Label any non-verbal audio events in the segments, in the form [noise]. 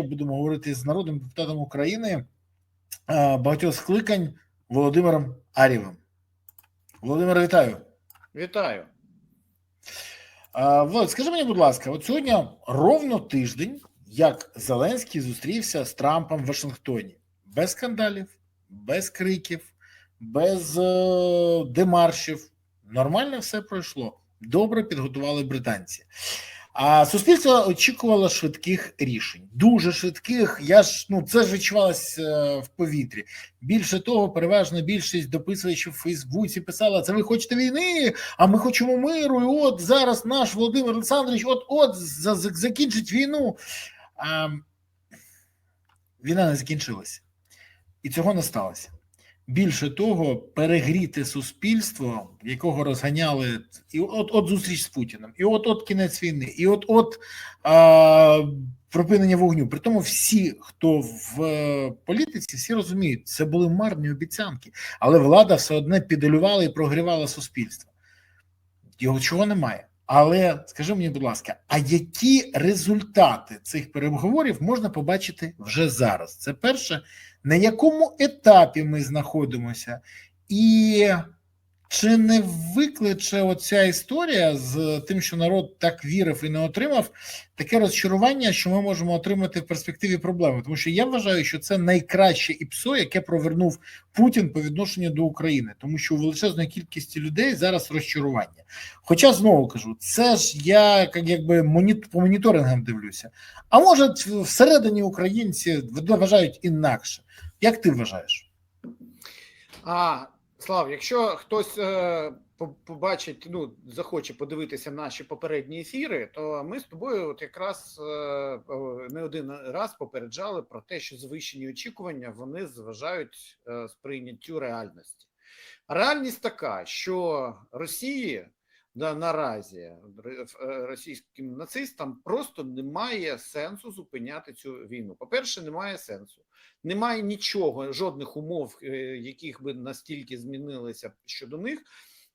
будемо говорити з народним депутатом України е, багатьох скликань Володимиром Арєвим. Володимир, вітаю. Вітаю. Е, Володь, скажи мені, будь ласка, от сьогодні ровно тиждень, як Зеленський зустрівся з Трампом в Вашингтоні. Без скандалів, без криків, без е, демаршів. Нормально все пройшло. Добре підготували британці. А суспільство очікувало швидких рішень, дуже швидких. Я ж ну це ж відчувалось е, в повітрі. Більше того, переважна більшість дописувачів в Фейсбуці писала: це ви хочете війни, а ми хочемо миру. І от зараз наш Володимир Олександрович от от за- за- закінчить війну. А, війна не закінчилася, і цього не сталося. Більше того, перегріти суспільство, якого розганяли, і от от зустріч з Путіним, і от от кінець війни, і от от а, припинення вогню. При тому всі, хто в е, політиці, всі розуміють, це були марні обіцянки, але влада все одне піделювала і прогрівала суспільство. Його чого немає. Але скажи мені, будь ласка, а які результати цих переговорів можна побачити вже зараз? Це перше, на якому етапі ми знаходимося, і чи не викличе оця історія з тим, що народ так вірив і не отримав, таке розчарування, що ми можемо отримати в перспективі проблеми? Тому що я вважаю, що це найкраще ІПСО, яке провернув Путін по відношенню до України, тому що у величезної кількості людей зараз розчарування. Хоча знову кажу, це ж я як якби по моніторингам дивлюся. А може, всередині українці вважають інакше. Як ти вважаєш? А Слав, якщо хтось е, побачить, ну захоче подивитися наші попередні ефіри, то ми з тобою, от якраз е, не один раз попереджали про те, що звищені очікування вони зважають е, сприйняттю реальності. Реальність така, що Росії да, наразі р- е, російським нацистам просто немає сенсу зупиняти цю війну. По-перше, немає сенсу. Немає нічого, жодних умов, е, яких би настільки змінилися щодо них.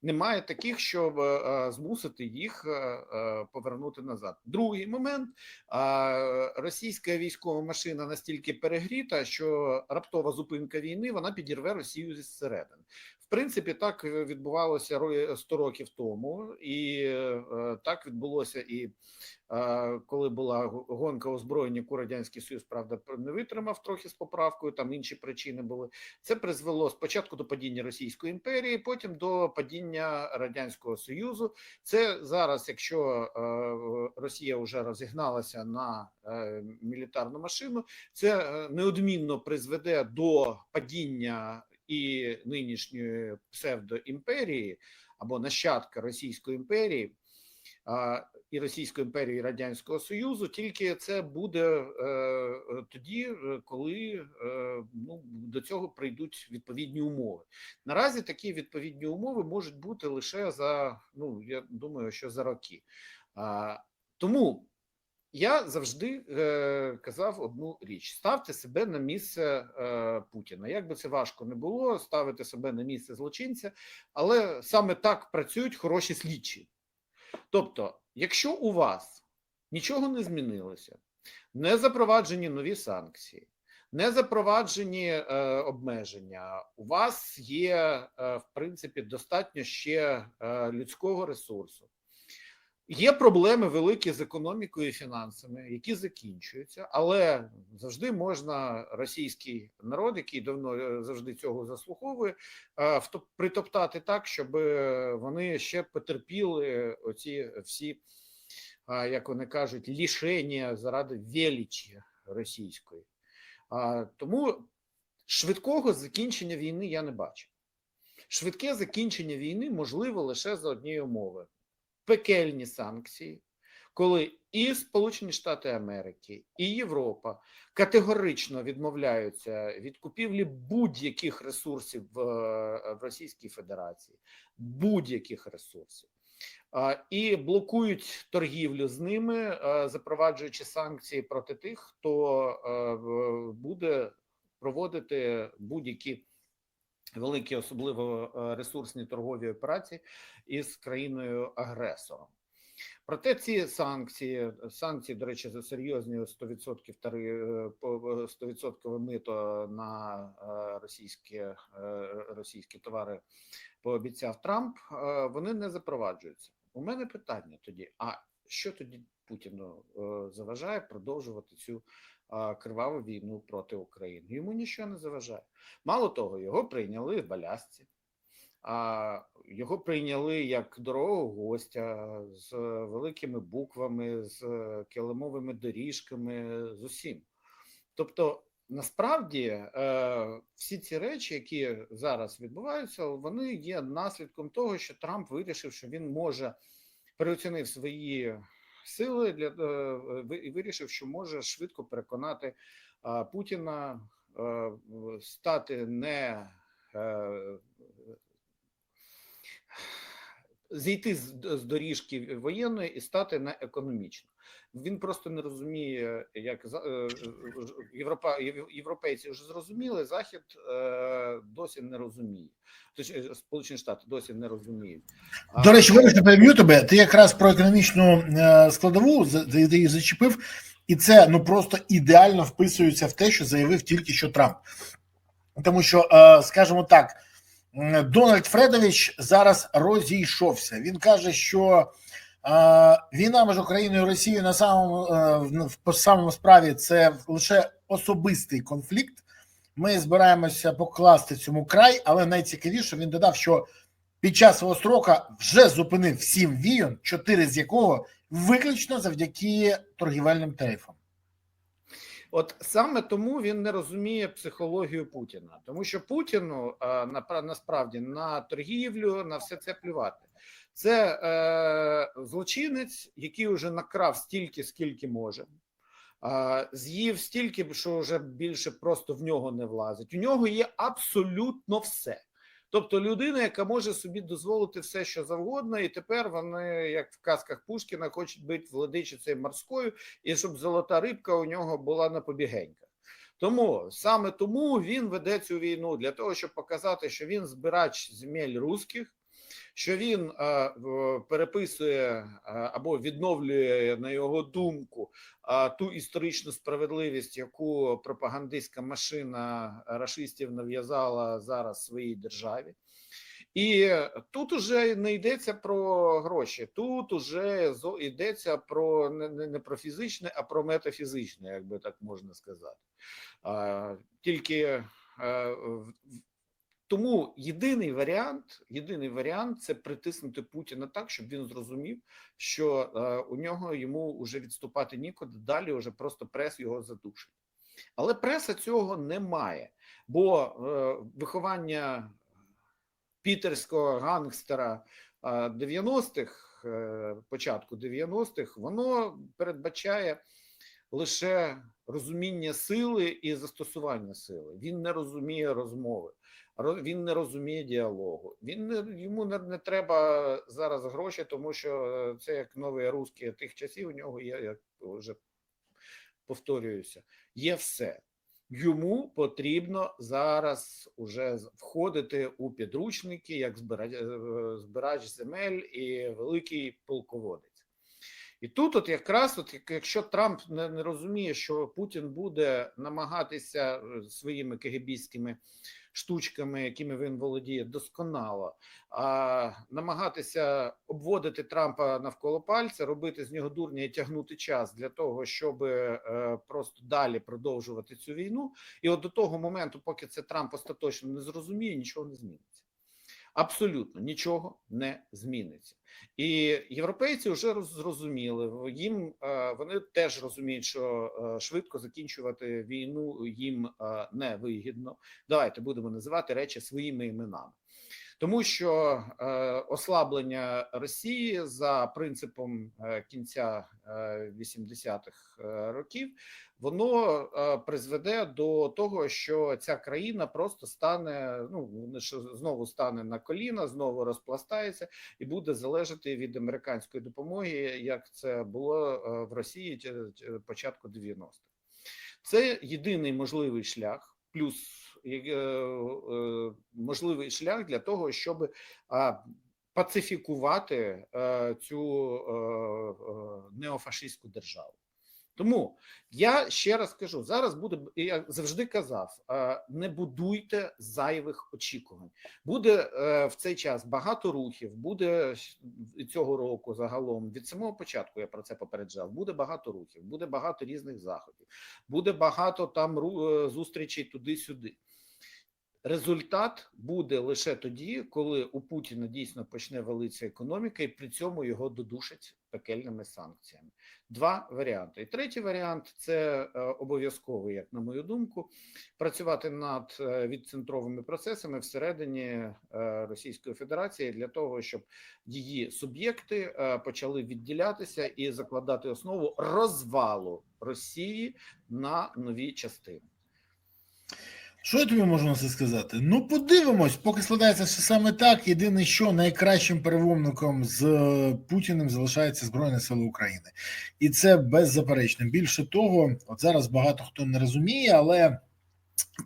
Немає таких, щоб е, е, змусити їх е, е, повернути назад. Другий момент: е, російська військова машина настільки перегріта, що раптова зупинка війни вона підірве Росію зсередини. Принципі, так відбувалося ро- 100 років тому, і е, так відбулося і е, коли була гонка озброєння, яку радянський союз правда не витримав трохи з поправкою. Там інші причини були. Це призвело спочатку до падіння Російської імперії, потім до падіння радянського союзу. Це зараз, якщо е, Росія вже розігналася на е, мілітарну машину, це е, неодмінно призведе до падіння і нинішньої псевдоімперії або нащадка Російської імперії. І Російської імперії і Радянського Союзу, тільки це буде е, тоді, е, коли е, ну, до цього прийдуть відповідні умови. Наразі такі відповідні умови можуть бути лише за ну я думаю, що за роки. Тому я завжди е, казав одну річ: ставте себе на місце е, Путіна. Як би це важко не було, ставити себе на місце злочинця, але саме так працюють хороші слідчі. Тобто, якщо у вас нічого не змінилося, не запроваджені нові санкції, не запроваджені е, обмеження, у вас є, е, в принципі, достатньо ще е, людського ресурсу. Є проблеми великі з економікою і фінансами, які закінчуються, але завжди можна російський народ, який давно е, завжди цього заслуховує, е, притоптати так, щоб е, вони ще потерпіли оці всі, як вони кажуть, лішення заради величі російської. Тому швидкого закінчення війни я не бачу. Швидке закінчення війни можливо лише за однієї умови пекельні санкції, коли і Сполучені Штати Америки, і Європа категорично відмовляються від купівлі будь-яких ресурсів в, е, Російській Федерації, будь-яких ресурсів. І блокують торгівлю з ними, е, запроваджуючи санкції проти тих, хто е, буде проводити будь-які великі, особливо ресурсні торгові операції із країною агресором. Проте ці санкції, санкції, до речі, за серйозні 100% тари, е, по- по 100% мито на е, російські, е, російські товари пообіцяв Трамп, вони не запроваджуються. У мене питання тоді: а що тоді Путіну заважає продовжувати цю криваву війну проти України? Йому нічого не заважає. Мало того, його прийняли в Алясці. А його прийняли як дорогого гостя з великими буквами, з килимовими доріжками, з усім. Тобто, насправді, е, всі ці речі, які зараз відбуваються, вони є наслідком того, що Трамп вирішив, що він може переоцінив свої сили для е, і вирішив, що може швидко переконати Путіна е, стати не зійти з, з доріжки воєнної і стати на економічну. Він просто не розуміє, як е, Європа, європейці вже зрозуміли, Захід е, досі не розуміє. Точніше, Сполучені Штати досі не розуміють. До речі, вибачте, переб'ю тебе. Ти якраз про економічну складову ти зачепив, і це ну просто ідеально вписується в те, що заявив тільки що Трамп. Тому що, скажімо так, Дональд Фредович зараз розійшовся. Він каже, що війна між Україною і Росією на самому е, в- по самому справі це лише особистий конфлікт. Ми збираємося покласти цьому край, але найцікавіше він додав, що під час свого строка вже зупинив сім війн, чотири з якого виключно завдяки торгівельним тарифам. От саме тому він не розуміє психологію Путіна, тому що Путіну а, напра- насправді на торгівлю, на все це плювати. Це е, злочинець, який вже накрав стільки, скільки може. З'їв стільки, що вже більше просто в нього не влазить. У нього є абсолютно все. Тобто людина, яка може собі дозволити все, що завгодно, і тепер вони, як в казках Пушкіна, хочуть бути владичицею морською, і щоб золота рибка у нього була на побігеньках. Тому саме тому він веде цю війну для того, щоб показати, що він збирач земель русських, що він е, переписує е, або відновлює на його думку е, ту історичну справедливість, яку пропагандистська машина рашистів нав'язала зараз своїй державі. І тут уже не йдеться про гроші, тут уже йдеться про не, про фізичне, а про метафізичне, як би так можна сказати. Тільки в- тому єдиний варіант, єдиний варіант це притиснути Путіна так, щоб він зрозумів, що е, у нього йому вже відступати нікуди, далі вже просто прес його задушить. Але преса цього не має, бо е, виховання пітерського гангстера е, 90-х, е, початку 90-х, воно передбачає лише розуміння сили і застосування сили. Він не розуміє розмови, ро- він не розуміє діалогу. Він не йому не, не треба зараз гроші, тому що е, це як новий русський тих часів. У нього є як вже повторююся, є все. Йому потрібно зараз уже входити у підручники як збирач, е, збирач земель і великий полководець. І тут, от якраз, от якщо Трамп не, не розуміє, що Путін буде намагатися е, своїми кегебійськими штучками, якими він володіє досконало, а намагатися обводити Трампа навколо пальця, робити з нього дурня і тягнути час для того, щоб е, просто далі продовжувати цю війну. І от до того моменту, поки це Трамп остаточно не зрозуміє, нічого не зміниться. Абсолютно нічого не зміниться. І європейці вже роз- зрозуміли. Їм е, вони теж розуміють, що е, швидко закінчувати війну їм е, не вигідно. Давайте будемо називати речі своїми іменами. Тому що е, ослаблення Росії за принципом е, кінця е, 80-х е, років воно призведе до того, що ця країна просто стане ну знову стане на коліна, знову розпластається і буде залежати від американської допомоги, як це було в Росії початку 90-х. Це єдиний можливий шлях, плюс можливий шлях для того, щоб пацифікувати е, цю е, е, неофашистську державу. Тому я ще раз кажу: зараз буде я завжди казав: е, не будуйте зайвих очікувань. Буде е, в цей час багато рухів. Буде цього року загалом від самого початку. Я про це попереджав. Буде багато рухів, буде багато різних заходів, буде багато там е, зустрічей туди-сюди. Результат буде лише тоді, коли у Путіна дійсно почне валитися економіка, і при цьому його додушать пекельними санкціями. Два варіанти. І третій варіант це е, обов'язково, як на мою думку, працювати над е, відцентровими процесами всередині е, Російської Федерації для того, щоб її суб'єкти почали відділятися і закладати основу розвалу Росії на нові частини. Що я тобі можу на це сказати? Ну, подивимось, поки складається все саме так. Єдине, що найкращим перевовником з е, Путіним залишається Збройні Сили України, і це беззаперечно. Більше того, от зараз багато хто не розуміє, але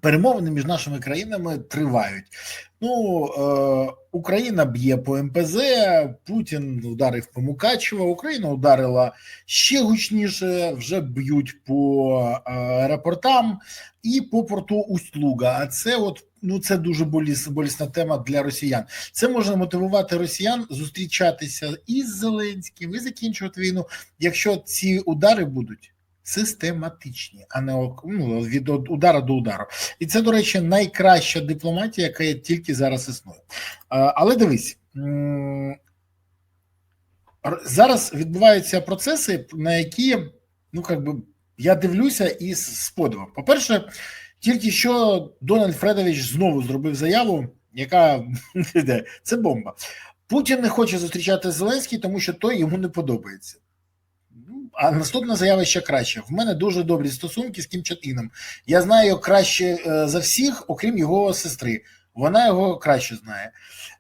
перемовини між нашими країнами тривають. Ну, е, Україна б'є по МПЗ, Путін ударив по Мукачево, Україна ударила ще гучніше, вже б'ють по е, аеропортам і по порту Усть-Луга. А це от ну це дуже боліс, болісна тема для росіян. Це може мотивувати росіян зустрічатися із Зеленським і закінчувати війну, якщо ці удари будуть. Систематичні, а не ну, від удара до удару, і це, до речі, найкраща дипломатія, яка тільки зараз існує. Але дивись, зараз відбуваються процеси, на які ну як би я дивлюся із з подивом. По-перше, тільки що Дональд Фредович знову зробив заяву, яка [laughs] це бомба. Путін не хоче зустрічати Зеленський, тому що той йому не подобається. А наступна заява ще краще. В мене дуже добрі стосунки з Кім Чен Іном. Я знаю його краще е, за всіх, окрім його сестри. Вона його краще знає.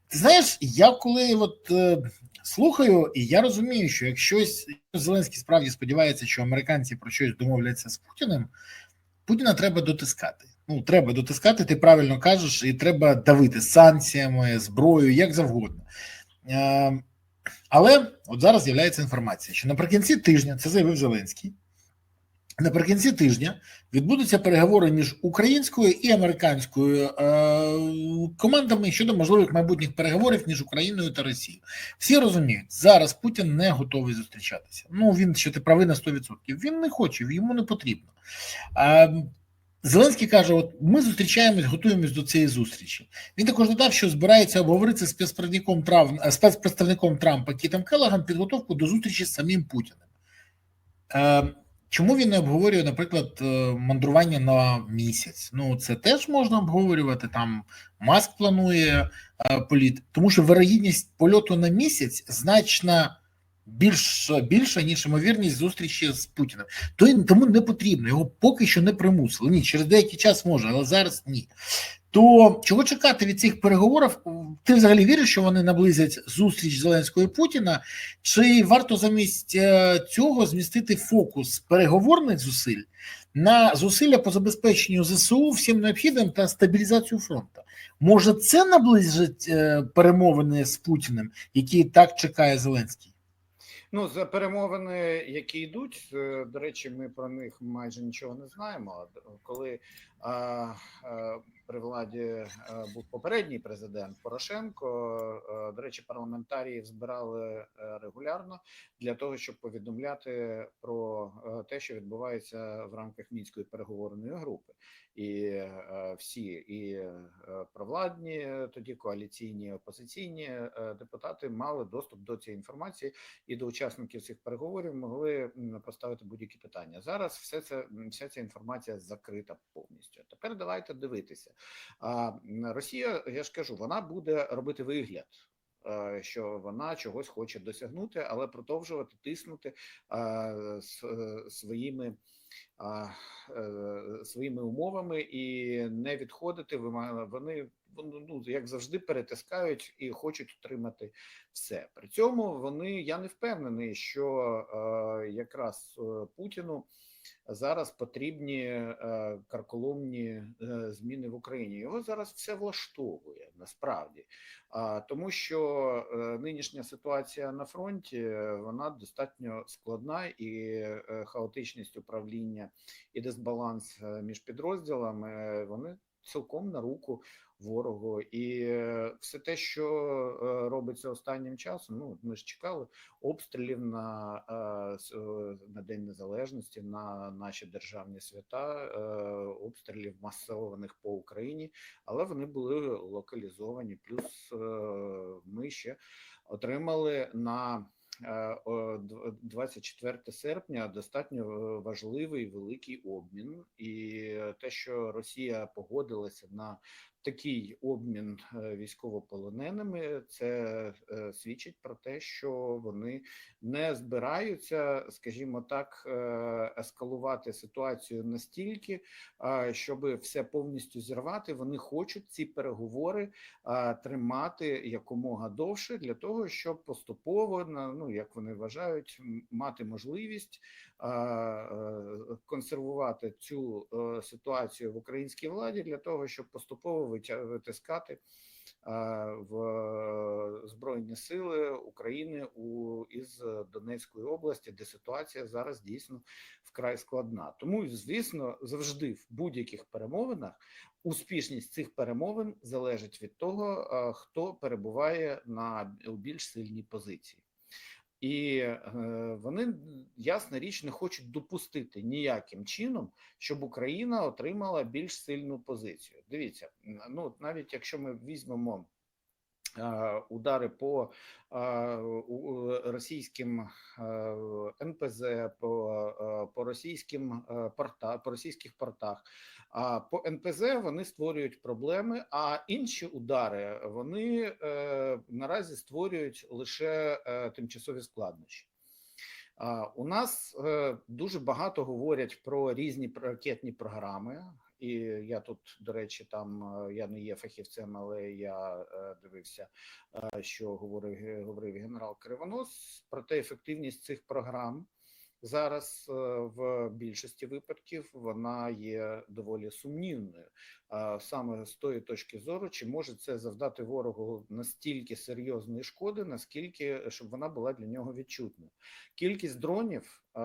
Ти знаєш, я коли от е, слухаю, і я розумію, що якщо Зеленський справді сподівається, що американці про щось домовляться з Путіним, Путіна треба дотискати. Ну, треба дотискати, ти правильно кажеш, і треба давити санкціями, зброєю, як завгодно. Але от зараз з'являється інформація, що наприкінці тижня, це заявив Зеленський, наприкінці тижня відбудуться переговори між українською і американською е, командами щодо можливих майбутніх переговорів між Україною та Росією. Всі розуміють, зараз Путін не готовий зустрічатися. Ну він ще ти правий на 100%. Він не хоче, йому не потрібно. Е, Зеленський каже: от ми зустрічаємось, готуємось до цієї зустрічі. Він також додав, що збирається обговорити з спецпредставником Трав- спецпредставником Трампа Кітом Келлагом підготовку до зустрічі з самим Путіним. Е, чому він не обговорює, наприклад, е, мандрування на місяць? Ну, це теж можна обговорювати. Там Маск планує е, політ, тому що вирогідність польоту на місяць значно більш, більша, ніж ймовірність зустрічі з Путіним. То тому не потрібно, його поки що не примусили. Ні, через деякий час може, але зараз ні. То чого чекати від цих переговорів? Ти взагалі віриш, що вони наблизять зустріч Зеленського і Путіна? Чи варто замість е, цього змістити фокус переговорних зусиль на зусилля по забезпеченню ЗСУ всім необхідним та стабілізацію фронту? Може, це наближить е, перемовини з Путіним, які так чекає Зеленський? Ну, за перемовини, які йдуть, е, до речі, ми про них майже нічого не знаємо. Коли при владі е, був попередній президент Порошенко, е, до речі, парламентарії збирали е, регулярно для того, щоб повідомляти про е, те, що відбувається в рамках мінської переговорної групи, і е, всі і е, провладні, е, тоді коаліційні опозиційні е, депутати мали доступ до цієї інформації і до учасників цих переговорів могли поставити будь-які питання. Зараз все це вся ця інформація закрита повністю. Тепер давайте дивитися. А Росія, я ж кажу, вона буде робити вигляд. е, Що вона чогось хоче досягнути, але продовжувати тиснути а, с- е, своїми а, е, своїми умовами і не відходити. Вони ну як завжди перетискають і хочуть отримати все. При цьому вони я не впевнений, що е, якраз е, Путіну зараз потрібні е, карколомні е, зміни в Україні. Його зараз все влаштовує насправді, тому що е, нинішня ситуація на фронті вона достатньо складна і хаотичність управління і дисбаланс між підрозділами вони цілком на руку ворогу. І е, все те, що е, робиться останнім часом, ну ми ж чекали обстрілів на, е, на День Незалежності, на наші державні свята, обстрілів масованих по Україні, але вони були локалізовані. Плюс ми ще отримали на 24 серпня достатньо е, важливий великий обмін, і те, що Росія погодилася на такий обмін е, військовополоненими, це е, свідчить про те, що вони не збираються, скажімо так, е, ескалувати ситуацію настільки, щоб все повністю зірвати. Вони хочуть ці переговори тримати якомога довше для того, щоб поступово ну як вони вважають, мати можливість консервувати цю ситуацію в українській владі для того, щоб поступово витискати в е, збройні сили України у із Донецької області, де ситуація зараз дійсно вкрай складна. Тому, звісно, завжди в будь-яких перемовинах успішність цих перемовин залежить від того, хто перебуває на у більш сильній позиції. І е, вони ясна річ не хочуть допустити ніяким чином, щоб Україна отримала більш сильну позицію. Дивіться, ну навіть якщо ми візьмемо е, удари по е, російським НПЗ, по, по російським е, порта, по російських портах. А по НПЗ вони створюють проблеми, а інші удари вони е, наразі створюють лише е, тимчасові складнощі. А, У нас е, дуже багато говорять про різні ракетні програми, і я тут, до речі, там е, я не є фахівцем, але я е, дивився, е, що говорив, говорив генерал Кривонос. Проте ефективність цих програм зараз е, в більшості випадків вона є доволі сумнівною. Саме з тої точки зору, чи може це завдати ворогу настільки серйозної шкоди, наскільки щоб вона була для нього відчутною. Кількість дронів е,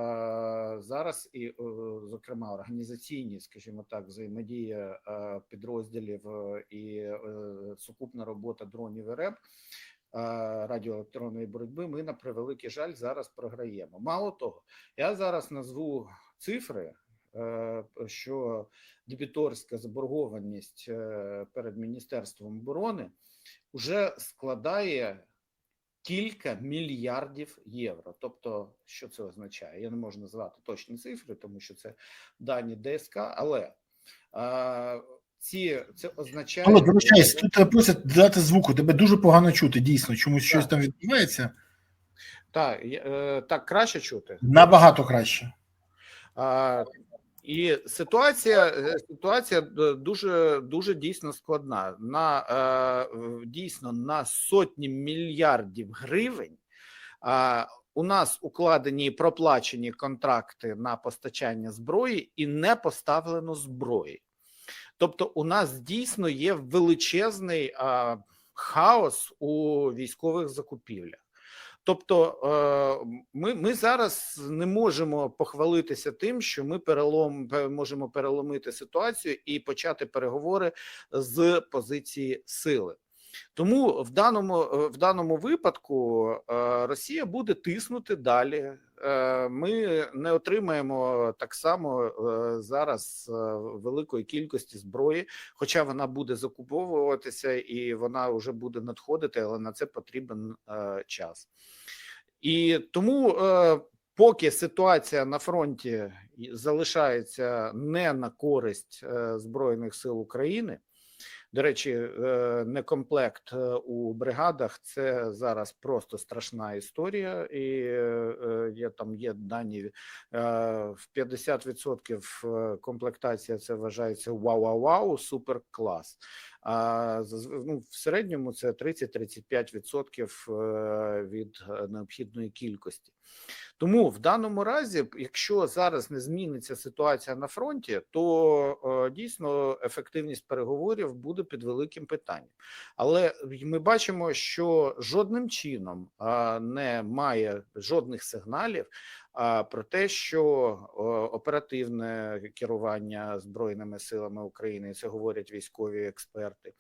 зараз і, е, зокрема, організаційні, скажімо так, взаємодія підрозділів і сукупна робота дронів і РЕБ е, радіоелектронної боротьби. Ми на превеликий жаль зараз програємо. Мало того, я зараз назву цифри, е, що дебіторська заборгованість е, перед міністерством оборони вже складає кілька мільярдів євро. Тобто, що це означає? Я не можу назвати точні цифри, тому що це дані ДСК, але е, ці це означає Павло, вибачайся, тут тебе просять додати звуку, тебе дуже погано чути, дійсно, чомусь щось там відбувається. так, е, так краще чути. Набагато краще. А, і ситуація, е, ситуація дуже дуже дійсно складна. На е, дійсно на сотні мільярдів гривень. У нас укладені і проплачені контракти на постачання зброї і не поставлено зброї. Тобто, у нас дійсно є величезний а, хаос у військових закупівлях. Тобто, е, ми, ми зараз не можемо похвалитися тим, що ми перелом можемо переломити ситуацію і почати переговори з позиції сили. Тому в даному е, в даному випадку е, Росія буде тиснути далі. Е, Ми не отримаємо так само е, зараз е, великої кількості зброї, хоча вона буде закуповуватися і вона вже буде надходити, але на це потрібен час. І тому, поки ситуація на фронті залишається не на користь Збройних сил України, До речі, е, некомплект е, у бригадах це зараз просто страшна історія, і е, є там є дані в 50% е, комплектація це вважається вау-вау-вау, супер клас. А ну, в середньому це 30-35% е, від необхідної кількості. Тому в даному разі, якщо зараз не зміниться ситуація на фронті, то е, дійсно ефективність переговорів буде під великим питанням. Але ми бачимо, що жодним чином не має жодних сигналів про те, що оперативне керування збройними силами України, це говорять військові експерти.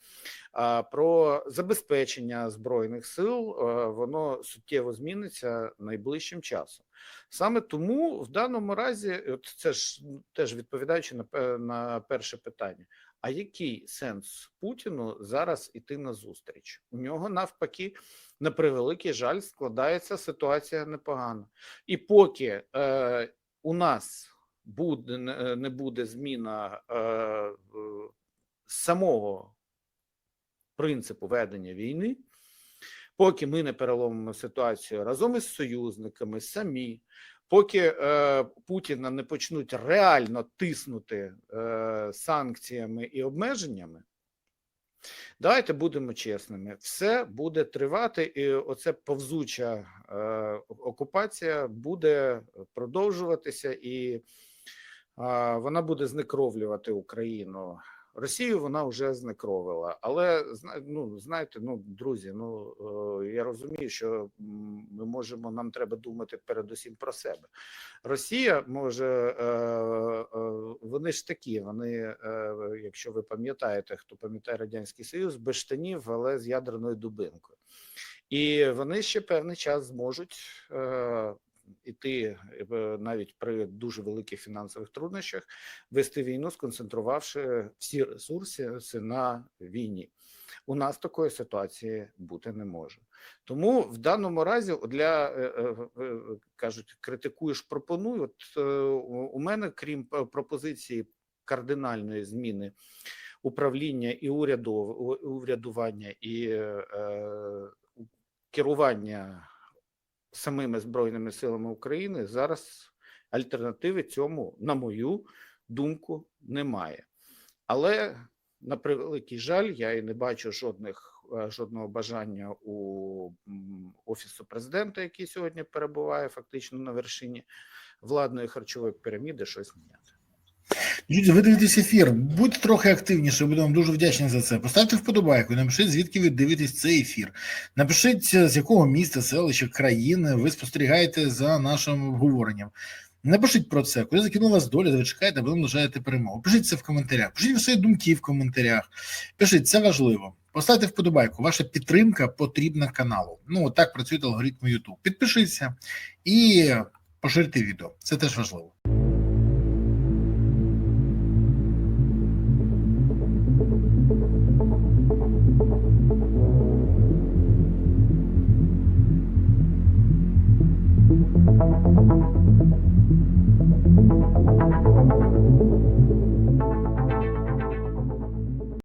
Про забезпечення збройних сил е, воно суттєво зміниться найближчим часом. Саме тому в даному разі, от це ж теж відповідаючи на перше питання. А який сенс Путіну зараз іти на зустріч? У нього навпаки, на превеликий жаль, складається ситуація непогана. І поки е, у нас буде не не буде зміна е, е, самого принципу ведення війни, поки ми не переломимо ситуацію разом із союзниками самі, поки е, Путіна не почнуть реально тиснути е, санкціями і обмеженнями. Давайте будемо чесними, все буде тривати, і оця повзуча е, окупація буде продовжуватися, і е, вона буде знекровлювати Україну. Росію вона вже знекровила, але ну знаєте, ну друзі, ну е, я розумію, що ми можемо, нам треба думати передусім про себе. Росія може, е, е, вони ж такі, вони, якщо ви пам'ятаєте, хто пам'ятає радянський союз, без штанів, але з ядерною дубинкою, і вони ще певний час зможуть. Іти е, навіть при дуже великих фінансових труднощах вести війну, сконцентрувавши всі ресурси на війні. У нас такої ситуації бути не може. Тому в даному разі для е, е, е, кажуть, критикуєш, пропонуй. От е, у мене, крім пропозиції кардинальної зміни управління і урядов, урядування і е, е, керування самими збройними силами України зараз альтернативи цьому, на мою думку, немає. Але на превеликий жаль, я і не бачу жодних е, жодного бажання у офісу президента, який сьогодні перебуває фактично на вершині владної харчової піраміди, щось міняти. Люди, ви дивитесь ефір. Будьте трохи активніше, будемо вам дуже вдячні за це. Поставте вподобайку, напишіть, звідки ви дивитесь цей ефір. Напишіть, з якого міста, селища, країни ви спостерігаєте за нашим обговоренням. Напишіть про це, куди закинула вас доля, ви чекаєте, або наближаєте перемогу. Пишіть це в коментарях. Пишіть свої думки в коментарях. Пишіть, це важливо. Поставте вподобайку. Ваша підтримка потрібна каналу. Ну, так працює алгоритм YouTube. Підпишіться і поширте відео. Це теж важливо.